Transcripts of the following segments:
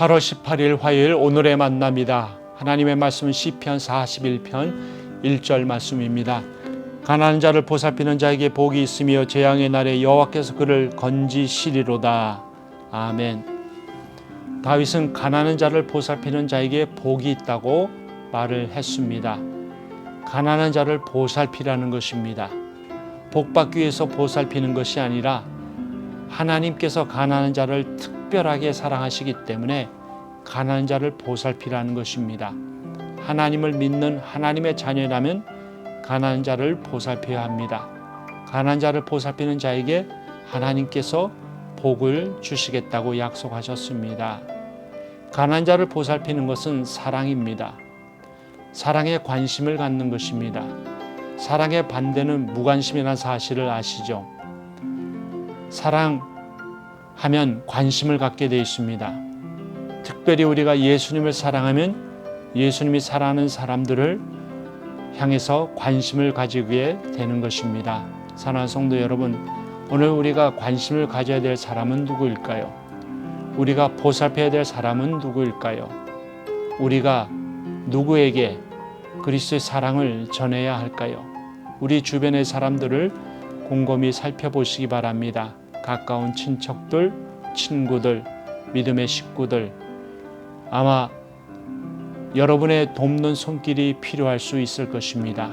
8월 18일 화요일 오늘의 만남이다. 하나님의 말씀은 시편 41편 1절 말씀입니다. 가난한 자를 보살피는 자에게 복이 있으며 재앙의 날에 여호와께서 그를 건지시리로다. 아멘. 다윗은 가난한 자를 보살피는 자에게 복이 있다고 말을 했습니다. 가난한 자를 보살피라는 것입니다. 복 받기 위해서 보살피는 것이 아니라 하나님께서 가난한 자를 특 별하게 사랑하시기 때문에 가난한 자를 보살피라는 것입니다. 하나님을 믿는 하나님의 자녀라면 가난한 자를 보살펴야 합니다. 가난한 자를 보살피는 자에게 하나님께서 복을 주시겠다고 약속하셨습니다. 가난한 자를 보살피는 것은 사랑입니다. 사랑에 관심을 갖는 것입니다. 사랑의 반대는 무관심이라는 사실을 아시죠? 사랑 하면 관심을 갖게 되어 있습니다. 특별히 우리가 예수님을 사랑하면 예수님이 사랑하는 사람들을 향해서 관심을 가지게 되는 것입니다. 사랑하는 성도 여러분, 오늘 우리가 관심을 가져야 될 사람은 누구일까요? 우리가 보살펴야 될 사람은 누구일까요? 우리가 누구에게 그리스도의 사랑을 전해야 할까요? 우리 주변의 사람들을 곰곰이 살펴보시기 바랍니다. 가까운 친척들, 친구들, 믿음의 식구들, 아마 여러분의 돕는 손길이 필요할 수 있을 것입니다.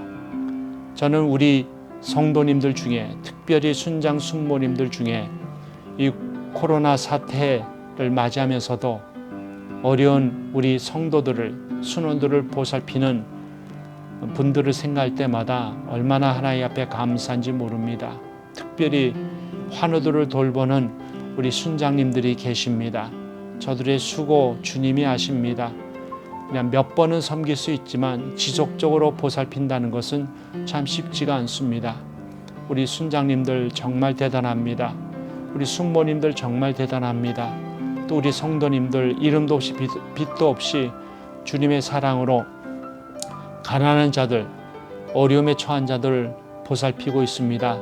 저는 우리 성도님들 중에 특별히 순장 숙모님들 중에 이 코로나 사태를 맞이하면서도 어려운 우리 성도들을 순원들을 보살피는 분들을 생각할 때마다 얼마나 하나님 앞에 감사한지 모릅니다. 특별히 환우들을 돌보는 우리 순장님들이 계십니다. 저들의 수고 주님이 아십니다. 그냥 몇 번은 섬길 수 있지만 지속적으로 보살핀다는 것은 참 쉽지가 않습니다. 우리 순장님들 정말 대단합니다. 우리 숙모님들 정말 대단합니다. 또 우리 성도님들 이름도 없이 빛도 없이 주님의 사랑으로 가난한 자들, 어려움에 처한 자들을 보살피고 있습니다.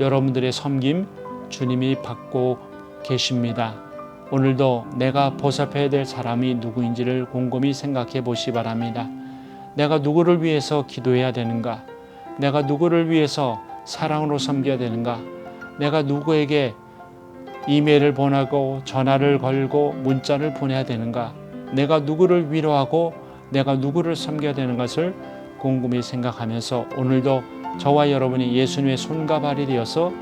여러분들의 섬김 주님이 받고 계십니다. 오늘도 내가 보살펴야 될 사람이 누구인지를 곰곰이 생각해 보시 바랍니다. 내가 누구를 위해서 기도해야 되는가? 내가 누구를 위해서 사랑으로 섬겨야 되는가? 내가 누구에게 이메일을 보내고 전화를 걸고 문자를 보내야 되는가? 내가 누구를 위로하고 내가 누구를 섬겨야 되는 것을 곰곰이 생각하면서 오늘도 저와 여러분이 예수님의 손과 발이 되어서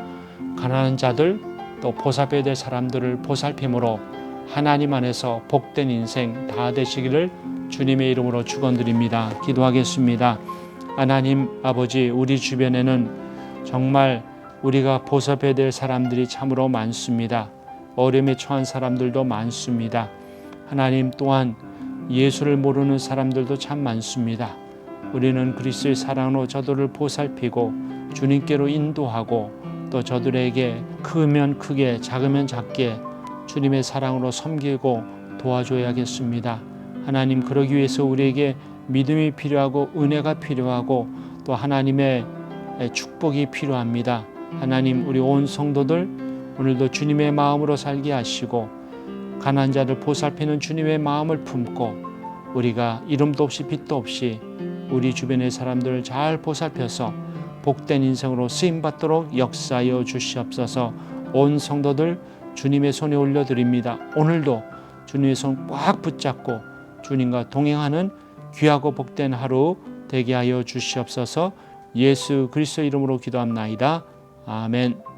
가난한 자들 또 보살펴야 될 사람들을 보살핌으로 하나님 안에서 복된 인생 다 되시기를 주님의 이름으로 축원드립니다. 기도하겠습니다. 하나님 아버지 우리 주변에는 정말 우리가 보살펴야 될 사람들이 참으로 많습니다. 어려움에 처한 사람들도 많습니다. 하나님 또한 예수를 모르는 사람들도 참 많습니다. 우리는 그리스도의 사랑으로 저들을 보살피고 주님께로 인도하고 또 저들에게 크면 크게 작으면 작게 주님의 사랑으로 섬기고 도와줘야겠습니다. 하나님 그러기 위해서 우리에게 믿음이 필요하고 은혜가 필요하고 또 하나님의 축복이 필요합니다. 하나님 우리 온 성도들 오늘도 주님의 마음으로 살게 하시고 가난 자를 보살피는 주님의 마음을 품고 우리가 이름도 없이 빛도 없이 우리 주변의 사람들을 잘 보살펴서 복된 인생으로 쓰임 받도록 역사하여 주시옵소서. 온 성도들 주님의 손에 올려 드립니다. 오늘도 주님의 손 꽉 붙잡고 주님과 동행하는 귀하고 복된 하루 되게 하여 주시옵소서. 예수 그리스도 이름으로 기도합나이다. 아멘.